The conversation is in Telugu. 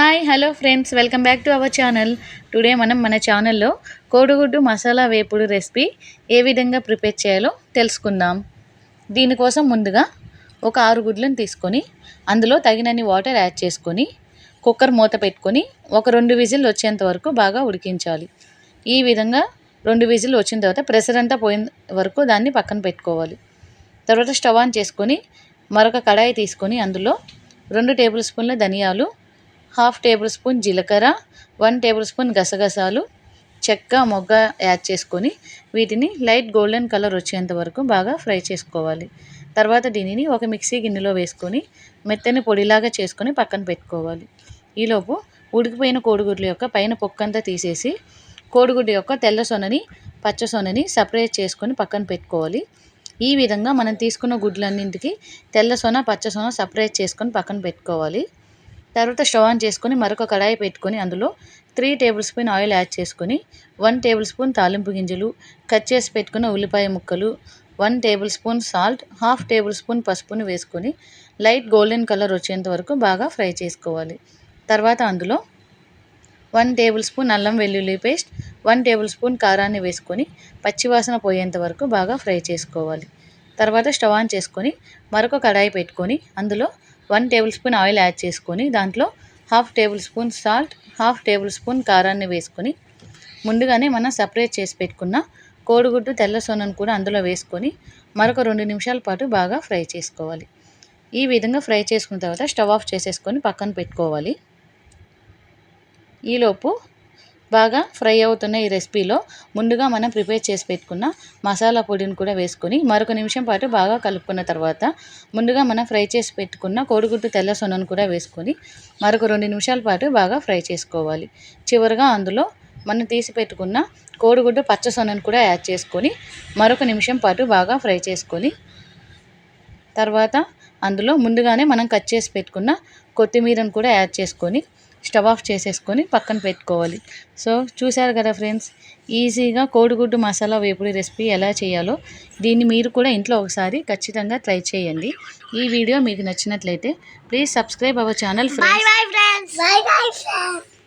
Hi hello friends welcome back to our channel today మనం మన ఛానల్లో కోడిగుడ్డు మసాలా వేపుడు రెసిపీ ఏ విధంగా ప్రిపేర్ చేయాలో తెలుసుకుందాం. దీనికోసం ముందుగా ఒక ఆరు గుడ్లను తీసుకొని అందులో తగినన్ని వాటర్ యాడ్ చేసుకొని కుక్కర్ మూత పెట్టుకొని ఒక రెండు విజిల్ వచ్చేంత వరకు బాగా ఉడికించాలి. ఈ విధంగా రెండు విజిల్ వచ్చిన తర్వాత ప్రెషర్ అంతా పోయిన వరకు దాన్ని పక్కన పెట్టుకోవాలి. తర్వాత స్టవ్ ఆన్ చేసుకొని మరొక కడాయి తీసుకొని అందులో రెండు టేబుల్ స్పూన్ల ధనియాలు హాఫ్ టేబుల్ స్పూన్ జీలకర్ర వన్ టేబుల్ స్పూన్ గసగసాలు చెక్క మొగ్గ యాడ్ చేసుకొని వీటిని లైట్ గోల్డెన్ కలర్ వచ్చేంత వరకు బాగా ఫ్రై చేసుకోవాలి. తర్వాత దీనిని ఒక మిక్సీ గిన్నెలో వేసుకొని మెత్తని పొడిలాగా చేసుకొని పక్కన పెట్టుకోవాలి. ఈలోపు ఉడికిపోయిన కోడిగుడ్ల యొక్క పైన పొక్కంతా తీసేసి కోడిగుడ్డు యొక్క తెల్ల సొనని పచ్చ సొనని సపరేట్ చేసుకొని పక్కన పెట్టుకోవాలి. ఈ విధంగా మనం తీసుకున్న గుడ్లన్నింటికి తెల్ల సొన పచ్చ సొన సపరేట్ చేసుకొని పక్కన పెట్టుకోవాలి. తర్వాత స్టవ్ ఆన్ చేసుకొని మరొక కడాయి పెట్టుకొని అందులో three tablespoon oil add చేసుకొని వన్ టేబుల్ స్పూన్ తాలింపు గింజలు కట్ చేసి పెట్టుకున్న ఉల్లిపాయ ముక్కలు one tablespoon salt half tablespoon పసుపును వేసుకొని లైట్ గోల్డెన్ కలర్ వచ్చేంత వరకు బాగా ఫ్రై చేసుకోవాలి. తర్వాత అందులో వన్ టేబుల్ స్పూన్ అల్లం వెల్లుల్లి పేస్ట్ వన్ టేబుల్ స్పూన్ కారాన్ని వేసుకొని పచ్చివాసన పోయేంత వరకు బాగా ఫ్రై చేసుకోవాలి. తర్వాత స్టవ్ ఆన్ చేసుకొని మరొక కడాయి పెట్టుకొని అందులో one tablespoon oil add చేసుకొని దాంట్లో half tablespoon salt half tablespoon కారాన్ని వేసుకొని ముందుగానే మనం సపరేట్ చేసి పెట్టుకున్న కోడిగుడ్డు తెల్ల సొనను కూడా అందులో వేసుకొని మరొక రెండు నిమిషాల పాటు బాగా ఫ్రై చేసుకోవాలి. ఈ విధంగా ఫ్రై చేసుకున్న తర్వాత స్టవ్ ఆఫ్ చేసేసుకొని పక్కన పెట్టుకోవాలి. ఈలోపు బాగా ఫ్రై అవుతున్న ఈ రెసిపీలో ముందుగా మనం ప్రిపేర్ చేసి పెట్టుకున్న మసాలా పొడిని కూడా వేసుకొని మరొక నిమిషం పాటు బాగా కలుపుకున్న తర్వాత ముందుగా మనం ఫ్రై చేసి పెట్టుకున్న కోడిగుడ్డు తెల్ల సొనను కూడా వేసుకొని మరొక రెండు నిమిషాల పాటు బాగా ఫ్రై చేసుకోవాలి. చివరిగా అందులో మనం తీసి పెట్టుకున్న కోడిగుడ్డు పచ్చ సొనను కూడా యాడ్ చేసుకొని మరొక నిమిషం పాటు బాగా ఫ్రై చేసుకొని తర్వాత అందులో ముందుగానే మనం కట్ చేసి పెట్టుకున్న కొత్తిమీరను కూడా యాడ్ చేసుకొని స్టవ్ ఆఫ్ చేసేసుకొని పక్కన పెట్టుకోవాలి. సో చూశారు కదా ఫ్రెండ్స్ ఈజీగా కోడిగుడ్డు మసాలా వేపుడు రెసిపీ ఎలా చేయాలో దీన్ని మీరు కూడా ఇంట్లో ఒకసారి ఖచ్చితంగా ట్రై చేయండి. ఈ వీడియో మీకు నచ్చినట్లయితే please subscribe our channel friends.